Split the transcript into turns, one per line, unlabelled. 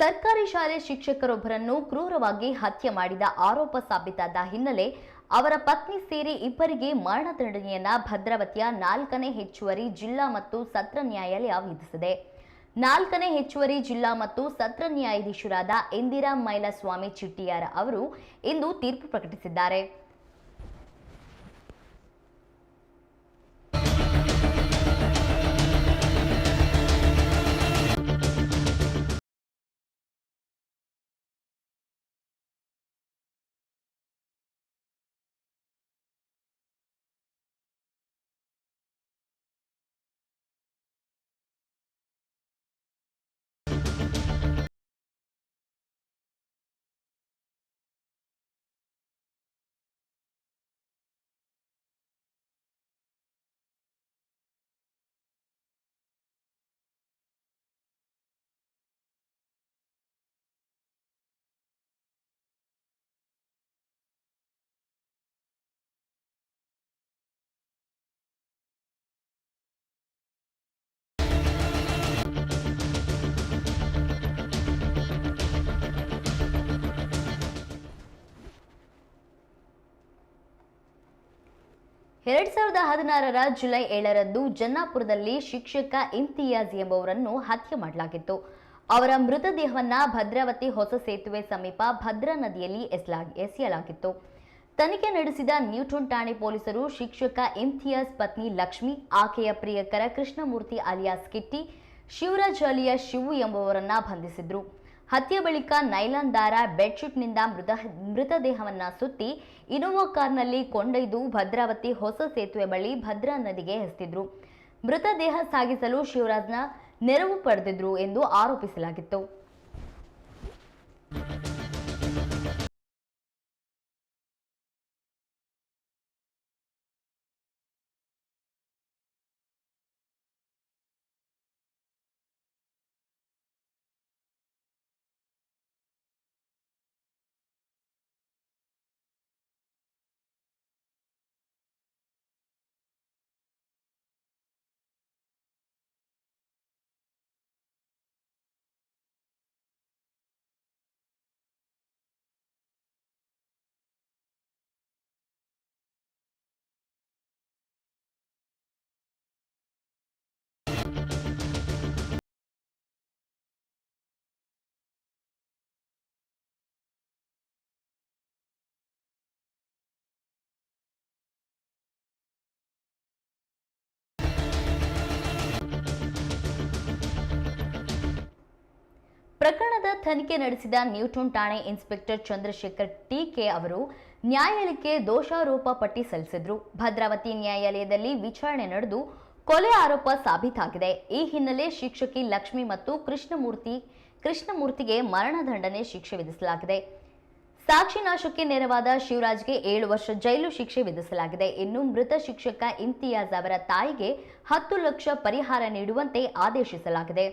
ಸರ್ಕಾರಿ ಶಾಲೆ ಶಿಕ್ಷಕರೊಬ್ಬರನ್ನು ಕ್ರೂರವಾಗಿ ಹತ್ಯೆ ಮಾಡಿದ ಆರೋಪ ಸಾಬೀತಾದ ಹಿನ್ನೆಲೆ ಅವರ ಪತ್ನಿ ಸೇರಿ ಇಬ್ಬರಿಗೆ ಮರಣದಂಡನೆಯನ್ನ ಭದ್ರಾವತಿಯ ನಾಲ್ಕನೇ ಹೆಚ್ಚುವರಿ ಜಿಲ್ಲಾ ಮತ್ತು ಸತ್ರ ನ್ಯಾಯಾಲಯ ವಿಧಿಸಿದೆ. ನಾಲ್ಕನೇ ಹೆಚ್ಚುವರಿ ಜಿಲ್ಲಾ ಮತ್ತು ಸತ್ರ ನ್ಯಾಯಾಧೀಶರಾದ ಇಂದಿರಾ ಮೈಲಸ್ವಾಮಿ ಚಿಟ್ಟಿಯಾರ ಅವರು ಇಂದು ತೀರ್ಪು ಪ್ರಕಟಿಸಿದ್ದಾರೆ. ಎರಡ್ ಸಾವಿರದ ಹದಿನಾರರ ಜುಲೈ ಏಳರಂದು ಜನ್ನಾಪುರದಲ್ಲಿ ಶಿಕ್ಷಕ ಇಮ್ತಿಯಾಜ್ ಎಂಬುವರನ್ನು ಹತ್ಯೆ ಮಾಡಲಾಗಿತ್ತು. ಅವರ ಮೃತದೇಹವನ್ನ ಭದ್ರಾವತಿ ಹೊಸ ಸೇತುವೆ ಸಮೀಪ ಭದ್ರಾ ನದಿಯಲ್ಲಿ ಎಸಲಾಗಿ ಎಸೆಯಲಾಗಿತ್ತು. ತನಿಖೆ ನಡೆಸಿದ ನ್ಯೂಟನ್ ಠಾಣೆ ಪೊಲೀಸರು ಶಿಕ್ಷಕ ಇಮ್ತಿಯಾಜ್ ಪತ್ನಿ ಲಕ್ಷ್ಮಿ, ಆಕೆಯ ಪ್ರಿಯಕರ ಕೃಷ್ಣಮೂರ್ತಿ ಅಲಿಯಾಸ್ ಕಿಟ್ಟಿ, ಶಿವರಾಜ್ ಅಲಿಯಾಸ್ ಶಿವು ಎಂಬುವರನ್ನ ಬಂಧಿಸಿದ್ರು. ಹತ್ಯೆ ಬಳಿಕ ನೈಲಾನ್ ದಾರ ಬೆಡ್ಶೀಟ್ನಿಂದ ಮೃತ ಮೃತದೇಹವನ್ನ ಸುತ್ತಿ ಇನೋವಾ ಕಾರ್ನಲ್ಲಿ ಕೊಂಡೊಯ್ದು ಭದ್ರಾವತಿ ಹೊಸ ಸೇತುವೆ ಬಳಿ ಭದ್ರಾ ನದಿಗೆ ಎಸೆದಿದ್ರು. ಮೃತದೇಹ ಸಾಗಿಸಲು ಶಿವರಾಜ್ನ ನೆರವು ಪಡೆದಿದ್ರು ಎಂದು ಆರೋಪಿಸಲಾಗಿತ್ತು. ಪ್ರಕರಣದ ತನಿಖೆ ನಡೆಸಿದ ನ್ಯೂಟನ್ ಠಾಣೆ ಇನ್ಸ್ಪೆಕ್ಟರ್ ಚಂದ್ರಶೇಖರ್ ಟಿಕೆ ಅವರು ನ್ಯಾಯಾಲಯಕ್ಕೆ ದೋಷಾರೋಪ ಪಟ್ಟಿ ಸಲ್ಲಿಸಿದ್ರು. ಭದ್ರಾವತಿ ನ್ಯಾಯಾಲಯದಲ್ಲಿ ವಿಚಾರಣೆ ನಡೆದು ಕೊಲೆ ಆರೋಪ ಸಾಬೀತಾಗಿದೆ. ಈ ಹಿನ್ನೆಲೆ ಶಿಕ್ಷಕಿ ಲಕ್ಷ್ಮಿ ಮತ್ತು ಕೃಷ್ಣಮೂರ್ತಿ, ಕೃಷ್ಣಮೂರ್ತಿಗೆ ಮರಣದಂಡನೆ ಶಿಕ್ಷೆ ವಿಧಿಸಲಾಗಿದೆ. ಸಾಕ್ಷಿ ನಾಶಕ್ಕೆ ನೆರವಾದ ಶಿವರಾಜ್ಗೆ ಏಳು ವರ್ಷ ಜೈಲು ಶಿಕ್ಷೆ ವಿಧಿಸಲಾಗಿದೆ. ಇನ್ನು ಮೃತ ಶಿಕ್ಷಕ ಇಮ್ತಿಯಾಜ್ ಅವರ ತಾಯಿಗೆ ಹತ್ತು ಲಕ್ಷ ಪರಿಹಾರ ನೀಡುವಂತೆ ಆದೇಶಿಸಲಾಗಿದೆ.